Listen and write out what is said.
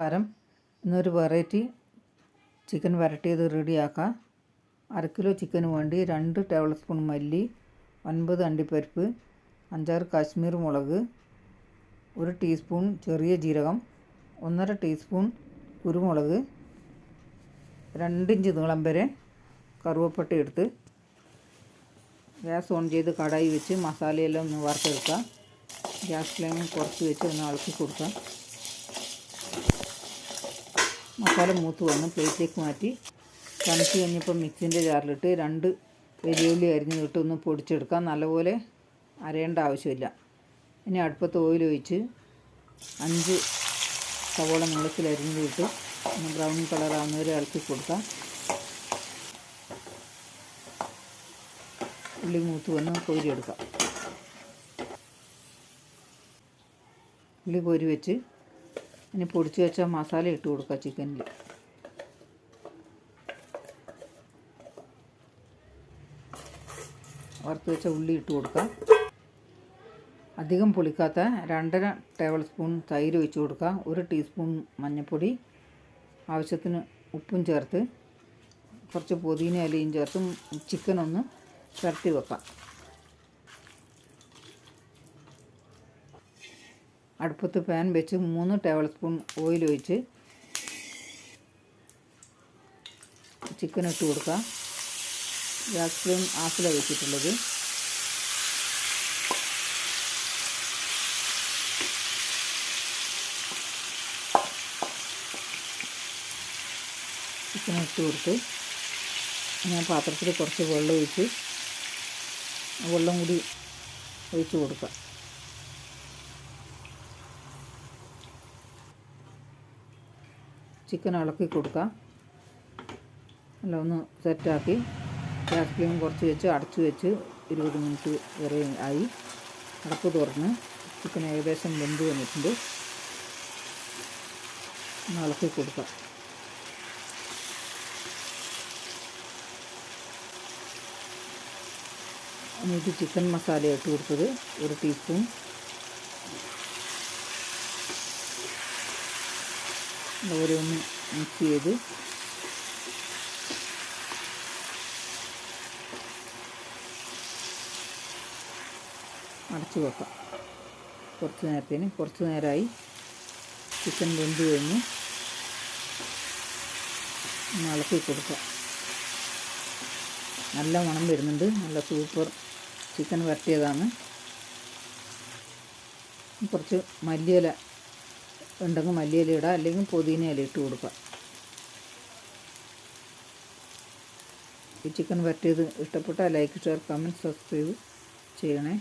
നമസ്കാരം ഇന്നൊരു variety chicken വരട്ടിയത് റെഡിയാക്കാം. അര കിലോ ചിക്കന് വേണ്ടി രണ്ട് ടേബിൾ സ്പൂൺ മല്ലി ഒൻപത് അണ്ടിപ്പരിപ്പ് അഞ്ചാറ് കാശ്മീർ മുളക് ഒരു ടീസ്പൂൺ ചെറിയ ജീരകം ഒന്നര ടീസ്പൂൺ കുരുമുളക് രണ്ടിഞ്ച് നീളം വരെ കറുവപ്പട്ട എടുത്ത് ഗ്യാസ് ഓൺ ചെയ്ത് കടായി വെച്ച് മസാലയെല്ലാം ഒന്ന് വറുത്തെടുക്കാം. ഗ്യാസ് ഫ്ലെയിം കുറച്ച് വെച്ച് ഒന്ന് ഇളക്കി കൊടുക്കാം. മസാല മൂത്ത് വന്ന് പ്ലേറ്റിലേക്ക് മാറ്റി തണുത്ത് കഴിഞ്ഞപ്പോൾ മിക്സിന്റെ ജാറിലിട്ട് രണ്ട് വലിയുള്ളി അരിഞ്ഞിട്ട് ഒന്ന് പൊടിച്ചെടുക്കാം. നല്ലപോലെ അരയേണ്ട ആവശ്യമില്ല. ഇനി അടുപ്പത്ത് ഓയിൽ ഒഴിച്ച് അഞ്ച് സവോള നീളത്തിൽ അരിഞ്ഞിട്ട് ഒന്ന് ബ്രൗൺ കളറാവുന്നവരെ ഇളക്കി കൊടുക്കാം. ഉള്ളി മൂത്ത് വന്ന് കോരിയെടുക്കാം ഉള്ളി കോരി വെച്ച് ഇനി പൊടിച്ചു വെച്ച മസാല ഇട്ട് കൊടുക്കുക ചിക്കനിൽ വറുത്ത് വെച്ച ഉള്ളി ഇട്ട് കൊടുക്കാം. അധികം പുളിക്കാത്ത രണ്ടര ടേബിൾ സ്പൂൺ തൈര് ഒഴിച്ച് കൊടുക്കുക ഒരു ടീസ്പൂൺ മഞ്ഞൾപ്പൊടി ആവശ്യത്തിന് ഉപ്പും ചേർത്ത് കുറച്ച് പുതിന ഇലയും ചേർത്ത് ചിക്കനൊന്ന് പുരട്ടി വെക്കാം. അടുപ്പത്ത് പാൻ വെച്ച് മൂന്ന് ടേബിൾ സ്പൂൺ ഓയിൽ ഒഴിച്ച് ചിക്കൻ ഇട്ട് കൊടുക്കാം ഗ്യാസ് ഫ്ലെയിം ആഫിലാണ് വെച്ചിട്ടുള്ളത്. ചിക്കൻ ഇട്ട് കൊടുത്ത് ഞാൻ പാത്രത്തിൽ കുറച്ച് വെള്ളം ഒഴിച്ച് വെള്ളം കൂടി ഒഴിച്ച് കൊടുക്കാം ചിക്കൻ ഇളക്കി കൊടുക്കാം എല്ലാം ഒന്ന് സെറ്റാക്കി. ഗ്യാസ് ഫ്ലെയിം കുറച്ച് വെച്ച് അടച്ചു വെച്ച് ഇരുപത് മിനിറ്റ് വരെ ആയി. അടപ്പ് തുറന്ന് ചിക്കൻ ഏകദേശം വെന്ത് വന്നിട്ടുണ്ട്. ഒന്ന് ഇളക്കി കൊടുക്കാം എന്നിട്ട് ചിക്കൻ മസാല ഇട്ട് കൊടുത്തത്. ഒരു ടീസ്പൂൺ ഒന്ന് മിക്സ് ചെയ്ത്. അടച്ചു വെക്കാം. കുറച്ച് നേരത്തേന് കുറച്ച് നേരമായി ചിക്കൻ വെന്ത് കഴിഞ്ഞ് ഇളക്കി കൊടുക്കാം. നല്ല മണം വരുന്നുണ്ട്. നല്ല സൂപ്പർ ചിക്കൻ വരട്ടിയതാണ്. കുറച്ച് മല്ലിയില ഉണ്ടെങ്കിൽ മല്ലിയില ഇടാം അല്ലെങ്കിൽ പുതിന ഇല ഇട്ട് കൊടുക്കാം ഈ ചിക്കൻ വരട്ടിയത് ഇഷ്ടപ്പെട്ടാൽ ലൈക്ക് ഷെയർ കമന്റ് സബ്സ്ക്രൈബ് ചെയ്യണേ.